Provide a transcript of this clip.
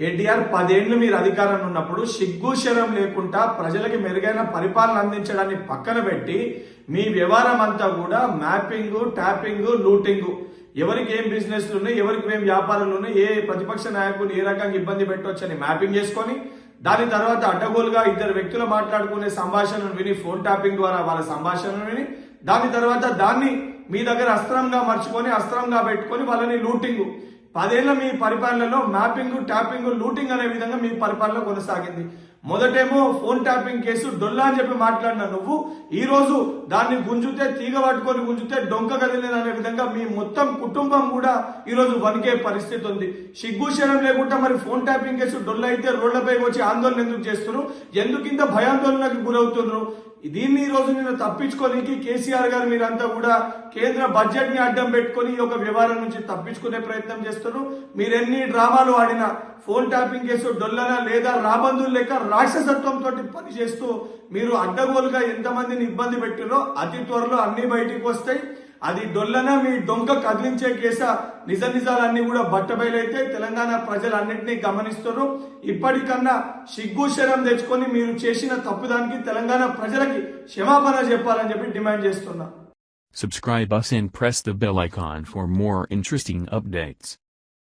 కేటీఆర్ పదేళ్ళు మీరు అధికారంలో ఉన్నప్పుడు సిగ్గు శరం లేకుండా ప్రజలకి మెరుగైన పరిపాలన అందించడాన్ని పక్కన పెట్టి మీ వ్యవహారం అంతా కూడా మ్యాపింగ్ ట్యాపింగ్ లూటింగ్. ఎవరికి ఏం బిజినెస్లు ఉన్నాయి ఎవరికి ఏం వ్యాపారాలు ఉన్నాయి ఏ ప్రతిపక్ష నాయకులు ఏ రకంగా ఇబ్బంది పెట్టవచ్చని మ్యాపింగ్ చేసుకొని దాని తర్వాత అడ్డగోలుగా ఇద్దరు వ్యక్తులు మాట్లాడుకునే సంభాషణను విని ఫోన్ ట్యాపింగ్ ద్వారా వాళ్ళ సంభాషణను విని దాని తర్వాత దాన్ని మీ దగ్గర అస్త్రంగా మర్చుకొని అస్త్రంగా పెట్టుకొని వాళ్ళని లూటింగ్. పదేళ్ళ మీ పరిపాలనలో మ్యాపింగ్ ట్యాపింగ్ లూటింగ్ అనే విధంగా మీ పరిపాలన కొనసాగింది. మొదటేమో ఫోన్ ట్యాపింగ్ కేసు డొల్లా అని చెప్పి మాట్లాడిన నువ్వు. ఈ రోజు దాన్ని గుంజుతే తీగ పట్టుకొని గుంజుతే డొంక కదిలేదు అనే విధంగా మీ మొత్తం కుటుంబం కూడా ఈరోజు వణికే పరిస్థితి ఉంది. సిగ్గుశరం లేకుండా మరి ఫోన్ ట్యాపింగ్ కేసు డొల్ల అయితే రోడ్లపై వచ్చి ఆందోళన ఎందుకు చేస్తున్నారు? ఎందుకు ఇంత భయాందోళనకు గురవుతున్నారు? దీన్ని ఈ రోజు నేను తప్పించుకోనికి కేసీఆర్ గారు మీరంతా కూడా కేంద్ర బడ్జెట్ని అడ్డం పెట్టుకొని ఈ యొక్క వ్యవహారం నుంచి తప్పించుకునే ప్రయత్నం చేస్తున్నారు. మీరు ఎన్ని డ్రామాలు ఆడినా ఫోన్ ట్యాపింగ్ కేసు డొల్లన లేదా రాబందులు లేక రాక్షసత్వంతో పనిచేస్తూ మీరు అడ్డగోలుగా ఎంతమందిని ఇబ్బంది పెట్టారో అతి త్వరలో అన్ని బయటికి వస్తాయి. అది డొల్లన మీ డొంక కదిలించే కేస. నిజ నిజాలన్నీ కూడా బట్టబయలైతే తెలంగాణ ప్రజలన్నింటినీ గమనిస్తున్నారు. ఇప్పటికన్నా సిగ్గు శరం తెచ్చుకొని మీరు చేసిన తప్పుదానికి తెలంగాణ ప్రజలకి క్షమాపణ చెప్పాలని చెప్పి డిమాండ్ చేస్తున్నా. Subscribe us and press the bell icon for more interesting updates.